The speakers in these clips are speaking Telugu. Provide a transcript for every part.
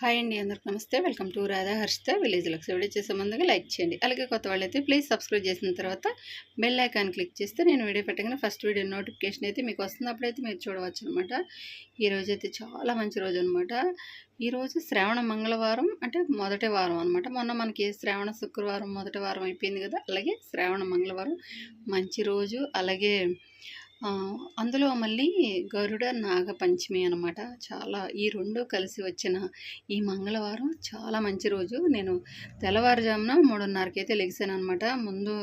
హాయ్ అండి అందరికి నమస్తే. Welcome to Radha Harshitha village lux video చేసే ముందుగా లైక్ చేయండి. అలాగే కొత్త వాళ్ళైతే ప్లీజ్ సబ్స్క్రైబ్ చేసిన తర్వాత బెల్ ఐకాన్ క్లిక్ చేస్తే నేను వీడియో పెట్టగానే ఫస్ట్ వీడియో నోటిఫికేషన్ అయితే మీకు వస్తున్నప్పుడైతే మీరు చూడవచ్చు అనమాట ఈరోజు అయితే చాలా మంచి రోజు అనమాట ఈరోజు శ్రావణ మంగళవారం అంటే మొదటి వారం అనమాట మొన్న మనకి శ్రావణ శుక్రవారం మొదటి వారం అయిపోయింది కదా. అలాగే శ్రావణ మంగళవారం మంచి రోజు. అలాగే అందులో మళ్ళీ గరుడ నాగపంచమి అనమాట చాలా ఈ రెండు కలిసి వచ్చిన ఈ మంగళవారం చాలా మంచి రోజు. నేను తెల్లవారుజామున మూడున్నరకైతే లెగిసాను అనమాట ముందు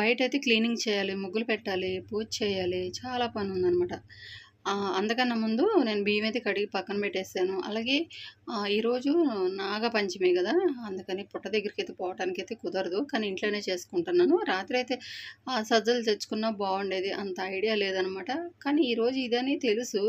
బయట అయితే క్లీనింగ్ చేయాలి ముగ్గులు పెట్టాలి పూజ చేయాలి చాలా పని ఉందన్నమాట అందుకన్నా ముందు నేను బియ్యం అయితే కడిగి పక్కన పెట్టేసాను. అలాగే ఈరోజు నాగపంచమి కదా అందుకని పుట్ట దగ్గరికి అయితే పోవటానికి అయితే కుదరదు కానీ ఇంట్లోనే చేసుకుంటున్నాను. రాత్రి అయితే ఆ, సజ్జలు తెచ్చుకున్నా బాగుండేది అంత ఐడియా లేదనమాట. కానీ ఈరోజు ఇదని తెలుసు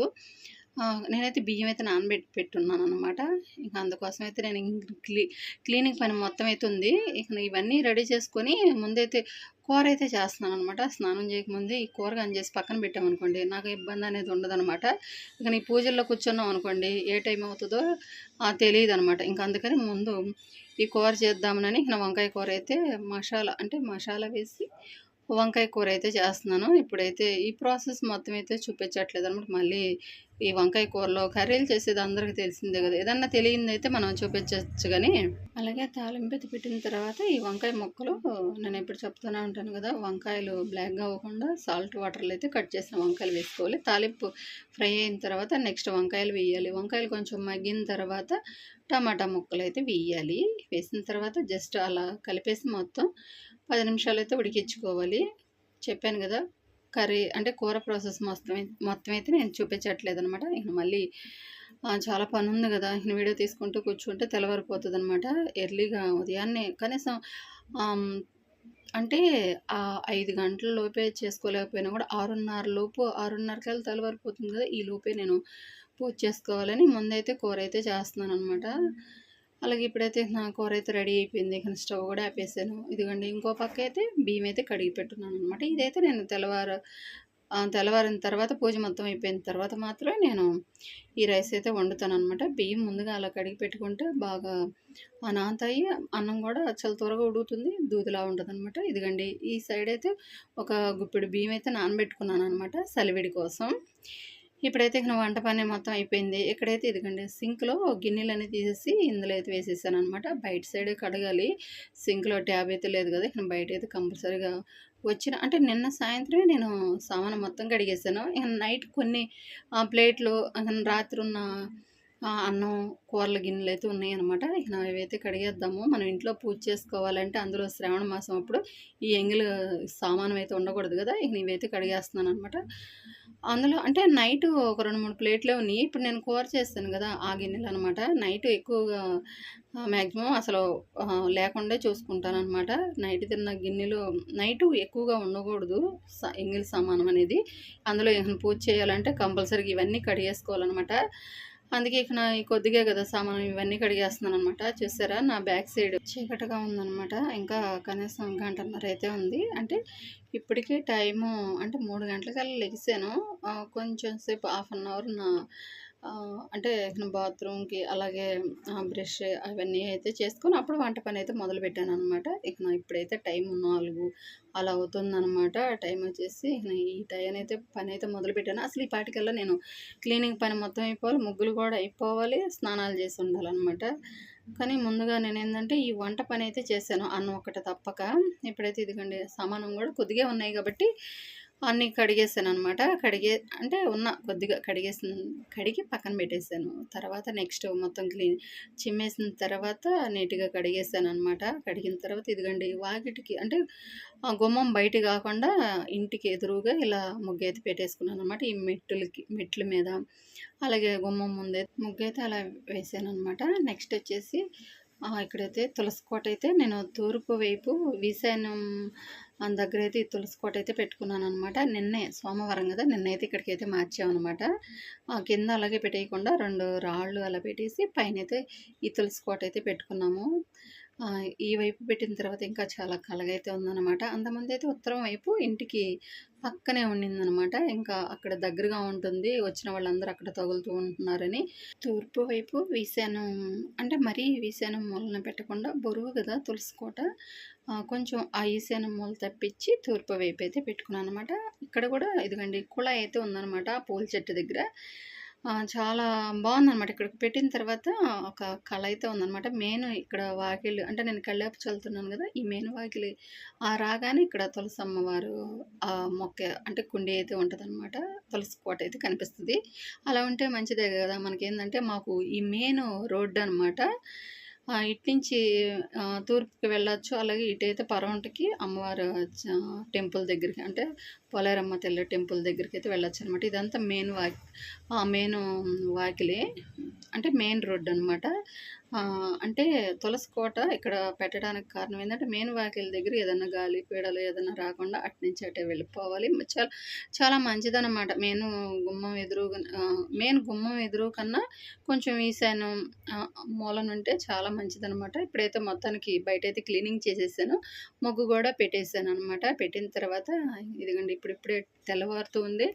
నేనైతే బియ్యం అయితే నానబెట్టి పెట్టున్నాను అనమాట. ఇక అందుకోసం అయితే నేను క్లీ క్లీనింగ్ పని మొత్తం అయితే ఉంది. ఇక ఇవన్నీ రెడీ చేసుకొని ముందైతే కూర అయితే చేస్తున్నాను అనమాట స్నానం చేయకముందే ఈ కూర కానీ చేసి పక్కన పెట్టామనుకోండి నాకు ఇబ్బంది అనేది ఉండదనమాట ఇక నీ పూజల్లో కూర్చున్నాం అనుకోండి ఏ టైం అవుతుందో తెలియదు అనమాట ఇంకా అందుకని ముందు ఈ కూర చేద్దామనని ఇక నా వంకాయ కూర అయితే మసాలా అంటే మసాలా వేసి వంకాయ కూర అయితే చేస్తున్నాను. ఇప్పుడైతే ఈ ప్రాసెస్ మొత్తం అయితే చూపించట్లేదు అనమాట మళ్ళీ ఈ వంకాయ కూరలో కర్రీలు చేసేది అందరికీ తెలిసిందే కదా. ఏదన్నా తెలియంది అయితే మనం చూపించవచ్చు కానీ అలాగే తాలింపు పెట్టిన తర్వాత ఈ వంకాయ ముక్కలు నేను ఎప్పుడు చెప్తూనే ఉంటాను కదా వంకాయలు బ్లాక్గా అవ్వకుండా సాల్ట్ వాటర్లో అయితే కట్ చేసిన వంకాయలు వేసుకోవాలి. తాలింపు ఫ్రై అయిన తర్వాత నెక్స్ట్ వంకాయలు వేయాలి. వంకాయలు కొంచెం మగ్గిన తర్వాత టమాటా ముక్కలు అయితే వేయాలి. వేసిన తర్వాత జస్ట్ అలా కలిపేసి మొత్తం పది నిమిషాలు అయితే ఉడికించుకోవాలి. చెప్పాను కదా కర్రీ అంటే కూర ప్రాసెస్ మొత్తం మొత్తం అయితే నేను చూపించట్లేదు అనమాట ఇక మళ్ళీ చాలా పని ఉంది కదా. ఇక వీడియో తీసుకుంటూ కూర్చుంటే తెల్లవారిపోతుంది అనమాట ఎర్లీగా ఉదయాన్నే కనీసం అంటే ఆ ఐదు గంటల లోపే చేసుకోలేకపోయినా కూడా ఆరున్నర లోపు ఆరున్నరకల్లా తెల్లవారిపోతుంది కదా ఈ లోపే నేను పూజ చేసుకోవాలని ముందైతే కూర అయితే చేస్తున్నాను అనమాట అలాగే ఇప్పుడైతే నా కూర అయితే రెడీ అయిపోయింది. ఇక స్టవ్ కూడా ఆపేసాను. ఇదిగోండి ఇంకో పక్క అయితే బియ్యం అయితే కడిగి పెట్టున్నాను అనమాట ఇదైతే నేను తెల్లవారు ఆ, తెల్లవారిన తర్వాత పూజ మొత్తం అయిపోయిన తర్వాత మాత్రమే నేను ఈ రైస్ అయితే వండుతాను అనమాట బియ్యం ముందుగా అలా కడిగి పెట్టుకుంటే బాగా ఆ నాంతాయి అన్నం కూడా చాలా త్వరగా ఉడుకుతుంది దూదిలా ఉంటుంది అనమాట ఇదిగండి ఈ సైడ్ అయితే ఒక గుప్పెడు బియ్యం అయితే నానబెట్టుకున్నాను అనమాట సలివిడి కోసం. ఇప్పుడైతే ఇక వంట పని మొత్తం అయిపోయింది. ఇక్కడైతే ఇదిగండి సింక్లో గిన్నెలు అనేది తీసేసి ఇందులో అయితే వేసేసాను అనమాట బయట సైడ్ కడగాలి. సింక్లో ట్యాబ్ అయితే లేదు కదా ఇక బయట అయితే కంపల్సరీగా వచ్చిన అంటే నిన్న సాయంత్రమే నేను సామాను మొత్తం కడిగేసాను. ఇక నైట్ కొన్ని ప్లేట్లు రాత్రి ఉన్న అన్నం కూరల గిన్నెలు అయితే ఉన్నాయి అనమాట ఇక అవి కడిగేద్దాము. మనం ఇంట్లో పూజ చేసుకోవాలంటే అందులో శ్రావణ మాసం అప్పుడు ఈ ఎంగిల్ సామానం అయితే ఉండకూడదు కదా ఇక ఇవైతే కడిగేస్తున్నాను అనమాట అందులో అంటే నైట్ ఒక రెండు మూడు ప్లేట్లు ఉన్నాయి. ఇప్పుడు నేను కూర చేస్తాను కదా ఆ గిన్నెలు అనమాట నైట్ ఎక్కువగా మ్యాక్సిమం అసలు లేకుండా చూసుకుంటాను అనమాట నైట్ తిన్న గిన్నెలు నైట్ ఎక్కువగా ఉండకూడదు. స- ఎంగిల్ సామానం అనేది. అందులో ఏమైనా పూజ చేయాలంటే కంపల్సరీగా ఇవన్నీ కడిగేసుకోవాలన్నమాట. అందుకే ఇక నా కొద్దిగా కదా సామాను ఇవన్నీ కడిగేస్తున్నాను అనమాట చూసారా? నా బ్యాక్ సైడ్ చీకటిగా ఉందనమాట ఇంకా కనీసం గంటన్నర అయితే ఉంది. అంటే ఇప్పటికీ టైము అంటే మూడు గంటలకల్లా లెగిసాను. కొంచెం సేపు హాఫ్ అన్ అవర్ నా అంటే బాత్రూమ్కి అలాగే బ్రష్ అవన్నీ అయితే చేసుకొని అప్పుడు వంట పని అయితే మొదలు పెట్టాను అనమాట ఇక నా ఇప్పుడైతే టైం నాలుగు అలా అవుతుందనమాట టైం వచ్చేసి ఈ టైం అయితే పని అయితే మొదలు పెట్టాను అసలు ఈ పాటికల్లా నేను క్లీనింగ్ పని మొత్తం అయిపోవాలి ముగ్గులు కూడా అయిపోవాలి స్నానాలు చేసి ఉండాలన్నమాట. కానీ ముందుగా నేను ఏంటంటే ఈ వంట పని అయితే చేశాను. అన్నం ఒకటి తప్పక. ఇప్పుడైతే ఇదిగండి సామానం కూడా కొద్దిగా ఉన్నాయి కాబట్టి అన్నీ కడిగేసాను అనమాట కడిగే అంటే ఉన్న కొద్దిగా కడిగేసిన కడిగి పక్కన పెట్టేసాను. తర్వాత నెక్స్ట్ మొత్తం క్లీన్ చిమ్మేసిన తర్వాత నీట్గా కడిగేసాను అనమాట కడిగిన తర్వాత ఇదిగండి వాకిటికి అంటే ఆ గుమ్మం బయట కాకుండా ఇంటికి ఎదురుగా ఇలా ముగ్గు అయితే పెట్టేసుకున్నాను అనమాట ఈ మెట్టులకి మెట్ల మీద. అలాగే గుమ్మం ముందే ముగ్గు అయితే అలా వేసాను అనమాట నెక్స్ట్ వచ్చేసి ఇక్కడైతే తులసి కోట అయితే నేను తూర్పు వైపు వీసానం దగ్గర అయితే ఈ తులసి కోట అయితే పెట్టుకున్నాను అనమాట నిన్నే సోమవారం కదా నిన్నైతే ఇక్కడికి అయితే మార్చామన్నమాట. ఆ కింద అలాగే పెట్టేయకుండా రెండు రాళ్ళు అలా పెట్టేసి పైన అయితే ఈ తులసి కోట అయితే పెట్టుకున్నాము. ఈ వైపు పెట్టిన తర్వాత ఇంకా చాలా కలగైతే ఉందన్నమాట. అంతమంది అయితే ఉత్తరం వైపు ఇంటికి పక్కనే ఉండిందనమాట. ఇంకా అక్కడ దగ్గరగా ఉంటుంది. వచ్చిన వాళ్ళందరూ అక్కడ తగులుతూ ఉంటున్నారని. తూర్పు వైపు వీసాను అంటే మరీ వీసాను మూలన పెట్టకుండా బరువు కదా తులసికోట కొంచెం ఆ ఈశాన్యం మూల తప్పించి తూర్పు వైపు అయితే పెట్టుకున్నాను అనమాట ఇక్కడ కూడా ఇదిగండి కుళాయి అయితే ఉందనమాట ఆ పూల చెట్టు దగ్గర. చాలా బాగుందన్నమాట. ఇక్కడికి పెట్టిన తర్వాత ఒక కళ అయితే ఉందన్నమాట. మెయిన్ ఇక్కడ వాకిలి అంటే నేను కళ్ళాపు చల్లుతున్నాను కదా ఈ మెయిన్ వాకిలి. ఆ రాగానే ఇక్కడ తులసి అమ్మవారు ఆ మొక్క అంటే కుండి అయితే ఉంటుందన్నమాట. తులసి కోట అయితే కనిపిస్తుంది. అలా ఉంటే మంచిదే కదా. మనకి ఏంటంటే మాకు ఈ మెయిన్ రోడ్డు అనమాట ఇటు నుంచి తూర్పుకి వెళ్ళొచ్చు. అలాగే ఇటైతే పరవంటకి అమ్మవారు టెంపుల్ దగ్గరికి అంటే పోలేరమ్మ తెల్ల టెంపుల్ దగ్గరికి అయితే వెళ్ళొచ్చు అనమాట ఇదంతా మెయిన్ వాకి మెయిన్ వాకిలే. అంటే మెయిన్ రోడ్ అనమాట అంటే తులసి కోట ఇక్కడ పెట్టడానికి కారణం ఏంటంటే మెయిన్ వాకిల దగ్గర ఏదైనా గాలి పీడలు ఏదైనా రాకుండా అటు నుంచి అటే వెళ్ళిపోవాలి. చాలా చాలా మంచిదన్నమాట. మెయిన్ గుమ్మం ఎదురు మెయిన్ గుమ్మం ఎదురు కన్నా కొంచెం ఈశాన్యం మూలనుంటే మూలన ఉంటే చాలా మంచిదన్నమాట. ఇప్పుడైతే మొత్తానికి బయట అయితే క్లీనింగ్ చేసేసాను. ముగ్గు కూడా పెట్టేసాను అనమాట పెట్టిన తర్వాత ఇదిగోండి ఇప్పుడిప్పుడే తెల్లవారుతూ ఉంది.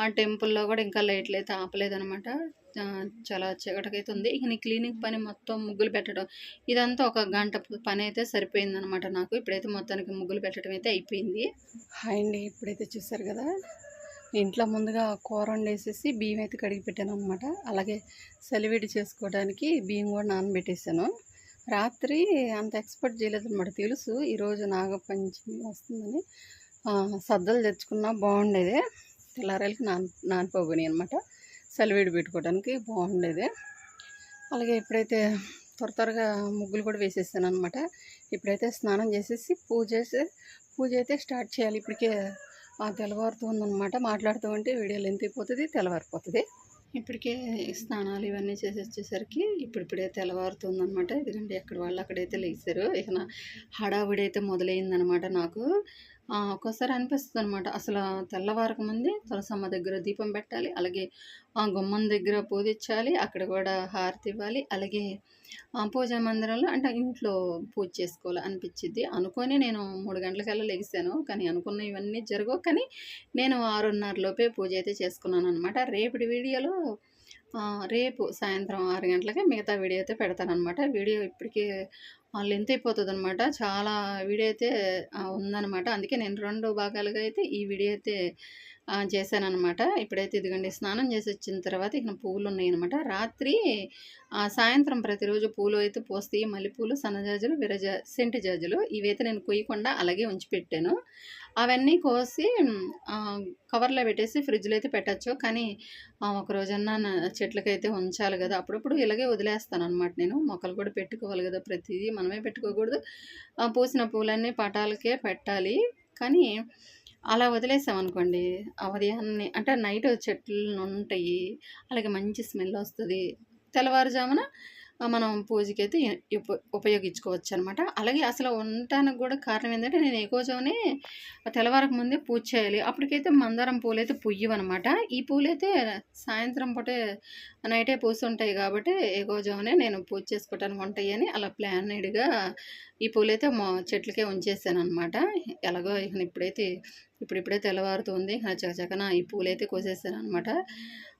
ఆ టెంపుల్లో కూడా ఇంకా లైట్లు అయితే ఆపలేదనమాట చాలా చీకటికైతే ఉంది ఇక నీ క్లీనింగ్ పని మొత్తం ముగ్గులు పెట్టడం ఇదంతా ఒక గంట పని అయితే సరిపోయిందనమాట నాకు. ఇప్పుడైతే మొత్తానికి ముగ్గులు పెట్టడం అయితే అయిపోయింది. హాయ్ అండి. ఇప్పుడైతే చూసారు కదా ఇంట్లో ముందుగా కూర వండేసేసి బియ్యం అయితే కడిగి పెట్టాను అనమాట అలాగే సెలవిడి చేసుకోవడానికి బియ్యం కూడా నానబెట్టేసాను. రాత్రి అంత ఎక్స్పెక్ట్ చేయలేదు అనమాట తెలుసు ఈరోజు నాగపంచమి వస్తుందని. సద్దలు తెచ్చుకున్నా బాగుండేది. తెల్లారాలకి నాన్ నానిపోబోయి అనమాట సలివిడి పెట్టుకోవడానికి బాగుండేది. అలాగే ఇప్పుడైతే త్వర త్వరగా ముగ్గులు కూడా వేసేసాను అనమాట ఇప్పుడైతే స్నానం చేసేసి పూజ చేసి పూజ అయితే స్టార్ట్ చేయాలి. ఇప్పటికే ఆ తెల్లవారుతుందన్నమాట మాట్లాడుతూ ఉంటే వీడియో లెంత్ అయిపోతుంది తెల్లవారిపోతుంది. ఇప్పటికే స్నానాలు ఇవన్నీ చేసి వచ్చేసరికి ఇప్పుడిప్పుడే తెల్లవారుతుందనమాట ఎందుకంటే ఎక్కడ వాళ్ళు అక్కడైతే లేచారు. ఇక నా అయితే మొదలైందనమాట నాకు. ఒక్కోసారి అనిపిస్తుంది అనమాట అసలు తెల్లవారక ముందే తులసమ్మ దగ్గర దీపం పెట్టాలి అలాగే ఆ గుమ్మం దగ్గర పూజించాలి అక్కడ కూడా హారతి ఇవ్వాలి అలాగే పూజా మందిరంలో అంటే ఇంట్లో పూజ చేసుకోవాలి అనిపించింది అనుకొని నేను మూడు గంటలకల్లా లెగిసాను కానీ అనుకున్న ఇవన్నీ జరగవు. కానీ నేను ఆరున్నరలోపే పూజ అయితే చేసుకున్నాను అనమాట రేపటి వీడియోలో రేపు సాయంత్రం ఆరు గంటలకి మిగతా వీడియో అయితే పెడతాను అనమాట వీడియో ఇప్పటికే లెంత్ అయిపోతుంది అనమాట చాలా వీడియో అయితే ఉందనమాట ఉందన్నమాట. అందుకే నేను రెండు భాగాలుగా అయితే ఈ వీడియో అయితే చేశాను అనమాట ఇప్పుడైతే ఇదిగండి స్నానం చేసి వచ్చిన తర్వాత ఇక పువ్వులు ఉన్నాయన్నమాట రాత్రి ఆ, సాయంత్రం ప్రతిరోజు పూలు అయితే పోస్తాయి. మల్లెపూలు సన్నజాజులు విరజ సెంటు జాజులు. ఇవైతే నేను కొయ్యకుండా అలాగే ఉంచి పెట్టాను అవన్నీ కోసి కవర్లో పెట్టేసి ఫ్రిడ్జ్లో అయితే పెట్టచ్చు. కానీ ఒక రోజన్నా చెట్లకైతే ఉంచాలి కదా. అప్పుడప్పుడు ఇలాగే వదిలేస్తాను అనమాట నేను. మొక్కలు కూడా పెట్టుకోవాలి కదా ప్రతిదీ. మనమే పెట్టుకోకూడదు. పూసిన పూలన్నీ పటాలకే పెట్టాలి. కానీ అలా వదిలేసామనుకోండి ఆ ఉదయాన్నే అంటే నైట్ చెట్లు ఉంటాయి అలాగే మంచి స్మెల్ వస్తుంది. తెల్లవారుజామున మనం పూజకి అయితే ఉపయోగించుకోవచ్చు అనమాట అలాగే అసలు ఉండటానికి కూడా కారణం ఏంటంటే నేను ఎక్కువజామునే తెల్లవారకు ముందే పూజ చేయాలి. అప్పటికైతే మందారం పూలు అయితే పుయ్యవన్నమాట ఈ పూలు అయితే సాయంత్రం పూటే నైటే పూస్తుంటాయి కాబట్టి ఎక్కువజామునే నేను పూజ చేసుకోవటానికి ఉంటాయి అని అలా ప్లానెడ్గా ఈ పూలు అయితే మా చెట్లకే ఉంచేసాను అనమాట ఎలాగో ఇక ఇప్పుడైతే ఇప్పుడిప్పుడే తెల్లవారుతుంది. చకచకన ఈ పూలు అయితే కోసేస్తాను అనమాట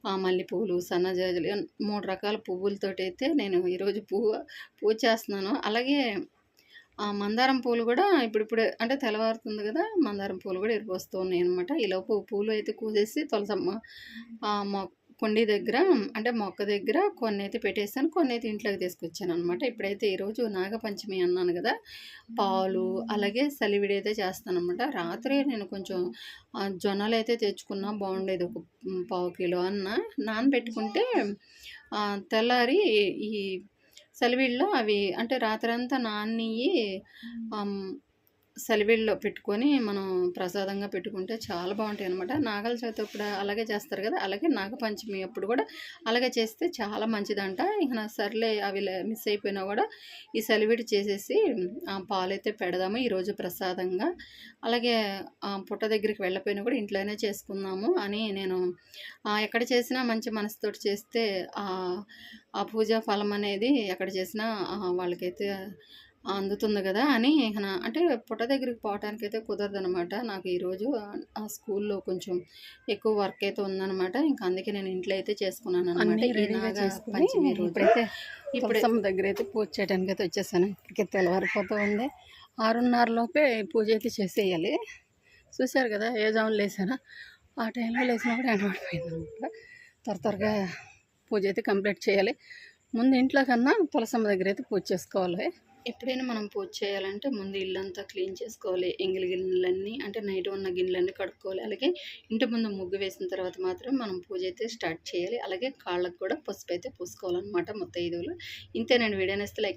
ఆ మల్లెపూలు సన్నజాజులు మూడు రకాల పువ్వులతోటి అయితే నేను ఈరోజు పువ్వు పూజ చేస్తున్నాను. అలాగే ఆ మందారం పూలు కూడా ఇప్పుడిప్పుడే అంటే తెల్లవారుతుంది కదా మందారం పూలు కూడా ఎరిపోస్తూ ఉన్నాయి అనమాట ఈలోపు పూలు అయితే కూసేసి తులసమ్మ కుండీ దగ్గర అంటే మొక్క దగ్గర కొన్ని అయితే పెట్టేసాను కొన్ని అయితే ఇంట్లోకి తీసుకొచ్చాను అనమాట ఇప్పుడైతే ఈరోజు నాగపంచమి అన్నాను కదా పాలు అలాగే సలివిడి అయితే చేస్తాను అనమాట రాత్రి నేను కొంచెం జొన్నలు అయితే తెచ్చుకున్నా బాగుండేది ఒక పావు కిలో అన్న. నానబెట్టుకుంటే తెల్లారి ఈ సలివిడిలో అవి అంటే రాత్రంతా నాని సలివిడిలో పెట్టుకొని మనం ప్రసాదంగా పెట్టుకుంటే చాలా బాగుంటాయి అనమాట నాగల చవితి అప్పుడు అలాగే చేస్తారు కదా అలాగే నాగపంచమి అప్పుడు కూడా అలాగే చేస్తే చాలా మంచిదంట. ఇక నా సర్లే అవి లే- మిస్ అయిపోయినా కూడా ఈ సెలవిడి చేసేసి ఆ, పాలైతే పెడదాము ఈరోజు ప్రసాదంగా. అలాగే ఆ, పుట్ట దగ్గరికి వెళ్ళపోయినా కూడా ఇంట్లోనే చేసుకుందాము అని నేను ఎక్కడ చేసినా మంచి మనసుతోటి చేస్తే ఆ పూజా ఫలం అనేది ఎక్కడ చేసినా వాళ్ళకైతే అందుతుంది కదా అని ఇక అంటే పుట్ట దగ్గరికి పోవటానికి అయితే కుదరదనమాట నాకు ఈరోజు ఆ- స్కూల్లో కొంచెం ఎక్కువ వర్క్ అయితే ఉందన్నమాట. ఇంకా అందుకే నేను ఇంట్లో అయితే చేసుకున్నాను అనమాట ఇప్పుడైతే ఇప్పుడు దగ్గర అయితే పూజ చేయడానికి అయితే వచ్చేసాను. ఇప్పటికే తెల్లవారిపోతూ ఉంది. ఆరున్నర లోపే పూజ అయితే చేసేయాలి. చూశారు కదా ఏ జాములు లేసానా? ఆ టైంలో లేచినప్పుడు ఎండబడిపోయింది అనమాట. త్వర త్వరగా పూజ అయితే కంప్లీట్ చేయాలి. ముందు ఇంట్లో కన్నా తులసమ్మ దగ్గర అయితే పూజ చేసుకోవాలి. ఎప్పుడైనా మనం పూజ చేయాలంటే ముందు ఇల్లంతా క్లీన్ చేసుకోవాలి. ఎంగిలి గిన్నెలన్నీ అంటే నైట్ ఉన్న గిన్నెలన్నీ కడుక్కోవాలి. అలాగే ఇంటి ముందు ముగ్గు వేసిన తర్వాత మాత్రం మనం పూజ అయితే స్టార్ట్ చేయాలి. అలాగే కాళ్ళకు కూడా పసుపు అయితే పూసుకోవాలన్నమాట ముత్తైదువులు ఇంతే నేను వీడియో నేస్తే లైక్